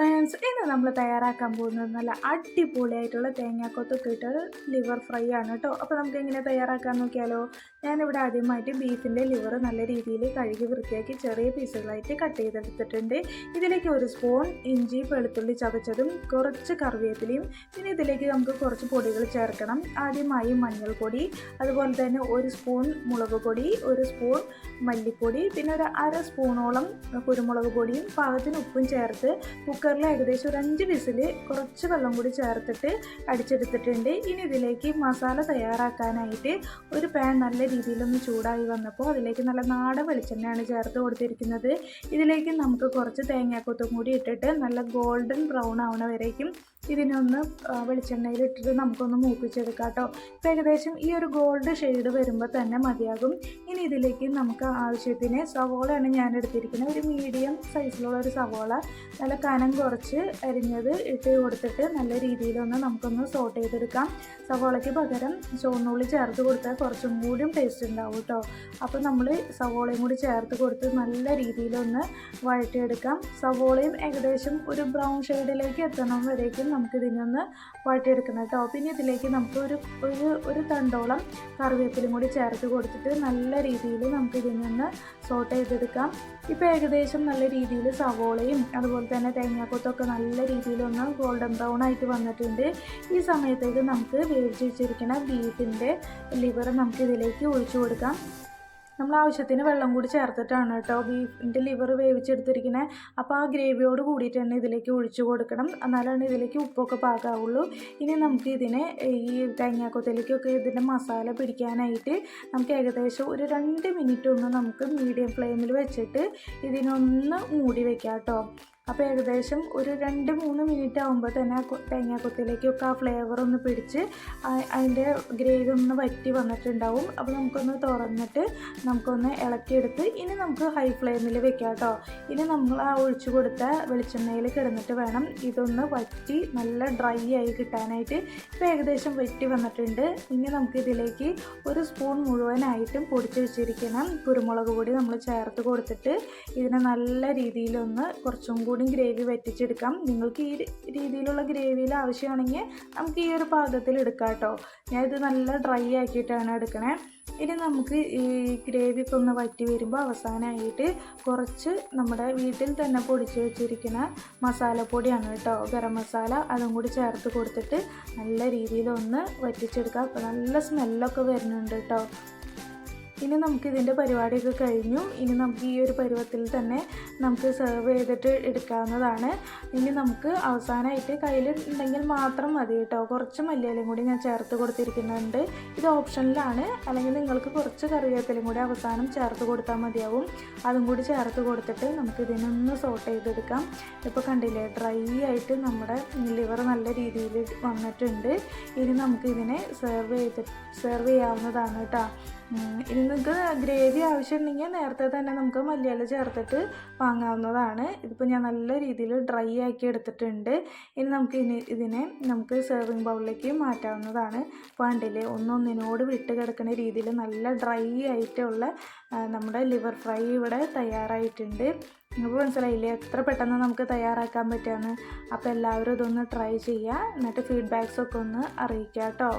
Friends ഇന്ന് നമ്മൾ തയ്യാറാക്കാൻ പോകുന്നത് നല്ല അടിപൊളിയായിട്ടുള്ള തേങ്ങാക്കൊത്തൊക്കെ ഇട്ട് ലിവർ ഫ്രൈ ആണ് കേട്ടോ അപ്പോൾ നമുക്ക് എങ്ങനെ തയ്യാറാക്കാൻ നോക്കിയാലോ? ഞാനിവിടെ ആദ്യമായിട്ട് ബീഫിന്റെ ലിവർ നല്ല രീതിയിൽ കഴുകി വൃത്തിയാക്കി ചെറിയ പീസുകളായിട്ട് കട്ട് ചെയ്തെടുത്തിട്ടുണ്ട്. ഇതിലേക്ക് ഒരു സ്പൂൺ ഇഞ്ചി വെളുത്തുള്ളി ചതച്ചതും കുറച്ച് കറിവേപ്പിലയും പിന്നെ ഇതിലേക്ക് നമുക്ക് കുറച്ച് പൊടികൾ ചേർക്കണം. ആദ്യമായി മഞ്ഞൾപ്പൊടി അതുപോലെ തന്നെ ഒരു സ്പൂൺ മുളക് പൊടി ഒരു സ്പൂൺ മല്ലിപ്പൊടി പിന്നെ ഒരു അര സ്പൂണോളം കുരുമുളക് പൊടിയും പാകത്തിന് ഉപ്പും ചേർത്ത് കുക്കറിൽ ഏകദേശം ഒരു അഞ്ച് വിസിൽ കുറച്ച് വെള്ളം കൂടി ചേർത്തിട്ട് അടിച്ചെടുത്തിട്ടുണ്ട്. ഇനി ഇതിലേക്ക് മസാല തയ്യാറാക്കാനായിട്ട് ഒരു പാൻ നല്ല രീതിയിലൊന്ന് ചൂടായി വന്നപ്പോൾ അതിലേക്ക് നല്ല നാടൻ വെളിച്ചെണ്ണയാണ് ചേർത്ത് കൊടുത്തിരിക്കുന്നത്. ഇതിലേക്ക് നമുക്ക് കുറച്ച് തേങ്ങാക്കൊത്തും കൂടി ഇട്ടിട്ട് നല്ല ഗോൾഡൻ ബ്രൗൺ ആവണ വരേക്കും ഇതിനൊന്ന് വെളിച്ചെണ്ണയിൽ ഇട്ടിട്ട് നമുക്കൊന്ന് മൂപ്പിച്ചെടുക്കാം കേട്ടോ ഇപ്പം ഏകദേശം ഈ ഒരു ഗോൾഡ് ഷെയ്ഡ് വരുമ്പോൾ തന്നെ മതിയാകും. ഇനി ഇതിലേക്ക് നമുക്ക് ആവശ്യത്തിന് സവോളയാണ് ഞാൻ എടുത്തിരിക്കുന്നത്. ഒരു മീഡിയം സൈസിലുള്ള ഒരു സവോള. നല്ല കനം കുറച്ച് അരിഞ്ഞത് ഇട്ട് കൊടുത്തിട്ട് നല്ല രീതിയിലൊന്ന് നമുക്കൊന്ന് സോട്ട് ചെയ്തെടുക്കാം. സവോളയ്ക്ക് പകരം ചുവന്നുള്ളി ചേർത്ത് കൊടുത്താൽ കുറച്ചും കൂടിയും ടേസ്റ്റ് ഉണ്ടാവും കേട്ടോ അപ്പോൾ നമ്മൾ സവോളയും കൂടി ചേർത്ത് കൊടുത്ത് നല്ല രീതിയിലൊന്ന് വഴറ്റിയെടുക്കാം. സവോളയും ഏകദേശം ഒരു ബ്രൗൺ ഷെയ്ഡിലേക്ക് എത്തണം വരേക്കും. നമുക്ക് ഇതിനൊന്ന് വാട്ടിയെടുക്കുന്നത് കേട്ടോ. പിന്നെ ഇതിലേക്ക് നമുക്ക് ഒരു ഒരു ഒരു തണ്ടോളം കറിവേപ്പിലും കൂടി ചേർത്ത് കൊടുത്തിട്ട് നല്ല രീതിയിൽ നമുക്ക് ഇതിനൊന്ന് സോട്ട് ചെയ്തെടുക്കാം. ഇപ്പോൾ ഏകദേശം നല്ല രീതിയിൽ സവോളയും അതുപോലെ തന്നെ തേങ്ങാക്കൊത്തൊക്കെ നല്ല രീതിയിലൊന്ന് ഗോൾഡൻ ബ്രൗൺ ആയിട്ട് വന്നിട്ടുണ്ട്. ഈ സമയത്തേക്ക് നമുക്ക് വേവിച്ച് വെച്ചിരിക്കുന്ന ബീഫിന്റെ ലിവർ നമുക്ക് ഇതിലേക്ക് ഒഴിച്ചു കൊടുക്കാം. നമ്മൾ ആവശ്യത്തിന് വെള്ളം കൂടി ചേർത്തിട്ടാണ് കേട്ടോ ബീഫിന്റെ ലിവർ വേവിച്ചെടുത്തിരിക്കുന്നത് അപ്പോൾ ആ ഗ്രേവിയോട് കൂടിയിട്ട് തന്നെ ഇതിലേക്ക് ഒഴിച്ചു കൊടുക്കണം. എന്നാലാണ് ഇതിലേക്ക് ഉപ്പൊക്കെ പാകാവുള്ളൂ. ഇനി നമുക്ക് ഇതിനെ ഈ തേങ്ങാക്കൊത്തലേക്കൊക്കെ ഇതിന്റെ മസാല പിടിക്കാനായിട്ട് നമുക്ക് ഏകദേശം ഒരു രണ്ട് മിനിറ്റ് ഒന്ന് നമുക്ക് മീഡിയം ഫ്ലെയിമിൽ വെച്ചിട്ട് ഇതിനൊന്ന് മൂടി വെക്കാം കേട്ടോ. അപ്പോൾ ഏകദേശം ഒരു രണ്ട് മൂന്ന് മിനിറ്റ് ആകുമ്പോൾ തന്നെ ആ തേങ്ങാക്കൊത്തിലേക്കൊക്കെ ആ ഫ്ലേവർ ഒന്ന് പിടിച്ച് അതിന്റെ ഗ്രേവി ഒന്ന് വറ്റി വന്നിട്ടുണ്ടാവും. അപ്പോൾ നമുക്കൊന്ന് തുറന്നിട്ട് നമുക്കൊന്ന് ഇളക്കിയെടുത്ത് ഇനി നമുക്ക് ഹൈ ഫ്ലെയിമിൽ വെക്കാം കേട്ടോ. ഇനി നമ്മൾ ആ ഒഴിച്ചു കൊടുത്ത വെളിച്ചെണ്ണയിൽ കിടന്നിട്ട് വേണം ഇതൊന്ന് വറ്റി നല്ല ഡ്രൈ ആയി കിട്ടാനായിട്ട്. ഇപ്പോൾ ഏകദേശം വറ്റി വന്നിട്ടുണ്ട്. ഇനി നമുക്ക് ഇതിലേക്ക് ഒരു സ്പൂൺ മുഴുവനായിട്ടും പൊടിച്ച് വെച്ചിരിക്കണം കുരുമുളക് പൊടി നമ്മൾ ചേർത്ത് കൊടുത്തിട്ട് ഇതിനെ നല്ല രീതിയിലൊന്ന് കുറച്ചും കൂടി കൂടി ഗ്രേവി വറ്റിച്ചെടുക്കാം. നിങ്ങൾക്ക് ഈ രീതിയിലുള്ള ഗ്രേവിയിൽ ആവശ്യമാണെങ്കിൽ നമുക്ക് ഈ ഒരു പാകത്തിൽ എടുക്കാം കേട്ടോ. ഇത് നല്ല ഡ്രൈ ആക്കിയിട്ടാണ് എടുക്കണേ. ഇനി നമുക്ക് ഈ ഗ്രേവിയൊക്കെ ഒന്ന് വറ്റി വരുമ്പോൾ അവസാനമായിട്ട് കുറച്ച് നമ്മുടെ വീട്ടിൽ തന്നെ പൊടിച്ച് വെച്ചിരിക്കുന്ന മസാലപ്പൊടിയാണ് കേട്ടോ. ഗരം മസാല അതും കൂടി ചേർത്ത് കൊടുത്തിട്ട് നല്ല രീതിയിലൊന്ന് വറ്റിച്ചെടുക്കാം. അപ്പോൾ നല്ല സ്മെല്ലൊക്കെ വരുന്നുണ്ട് കേട്ടോ. ഇനി നമുക്ക് ഇതിന്റെ പരിപാടിയൊക്കെ കഴിഞ്ഞു. ഇനി നമുക്ക് ഈ ഒരു പരുവത്തിൽ തന്നെ നമുക്ക് സെർവ് ചെയ്തിട്ട് എടുക്കാവുന്നതാണ്. ഇനി നമുക്ക് അവസാനമായിട്ട് കയ്യിൽ ഉണ്ടെങ്കിൽ മാത്രം മതി കേട്ടോ. കുറച്ച് മല്ലിയിലും കൂടി ഞാൻ ചേർത്ത് കൊടുത്തിരിക്കുന്നുണ്ട്. ഇത് ഓപ്ഷനിലാണ്. അല്ലെങ്കിൽ നിങ്ങൾക്ക് കുറച്ച് കറിവേപ്പിലും കൂടി അവസാനം ചേർത്ത് കൊടുത്താൽ മതിയാവും. അതും കൂടി ചേർത്ത് കൊടുത്തിട്ട് നമുക്ക് ഇതിനൊന്ന് സോട്ട് ചെയ്തെടുക്കാം. ഇപ്പോൾ കണ്ടില്ലേ ഡ്രൈ ആയിട്ട് നമ്മുടെ ലിവർ നല്ല രീതിയിൽ വന്നിട്ടുണ്ട്. ഇനി നമുക്ക് ഇതിനെ സെർവ് ചെയ്ത് സെർവ് ചെയ്യാവുന്നതാണ് കേട്ടോ. ഇനി നിങ്ങൾക്ക് ഗ്രേവി ആവശ്യമുണ്ടെങ്കിൽ നേരത്തെ തന്നെ നമുക്ക് മല്ലിയില ചേർത്തിട്ട് വാങ്ങാവുന്നതാണ്. ഇതിപ്പോൾ ഞാൻ നല്ല രീതിയിൽ ഡ്രൈ ആക്കി എടുത്തിട്ടുണ്ട്. ഇനി നമുക്ക് ഇനി ഇതിനെ നമുക്ക് സെർവിങ് ബൗളിലേക്ക് മാറ്റാവുന്നതാണ്. കണ്ടില്ലേ ഒന്നൊന്നിനോട് വിട്ട് കിടക്കുന്ന രീതിയിൽ നല്ല ഡ്രൈ ആയിട്ടുള്ള നമ്മുടെ ലിവർ ഫ്രൈ ഇവിടെ തയ്യാറായിട്ടുണ്ട്. നിങ്ങൾക്ക് മനസ്സിലായില്ലേ എത്ര പെട്ടെന്ന് നമുക്ക് തയ്യാറാക്കാൻ പറ്റുകയെന്ന് അപ്പോൾ എല്ലാവരും ഇതൊന്ന് ട്രൈ ചെയ്യുക. എന്നിട്ട് ഫീഡ്ബാക്സൊക്കെ ഒന്ന് അറിയിക്കാം കേട്ടോ.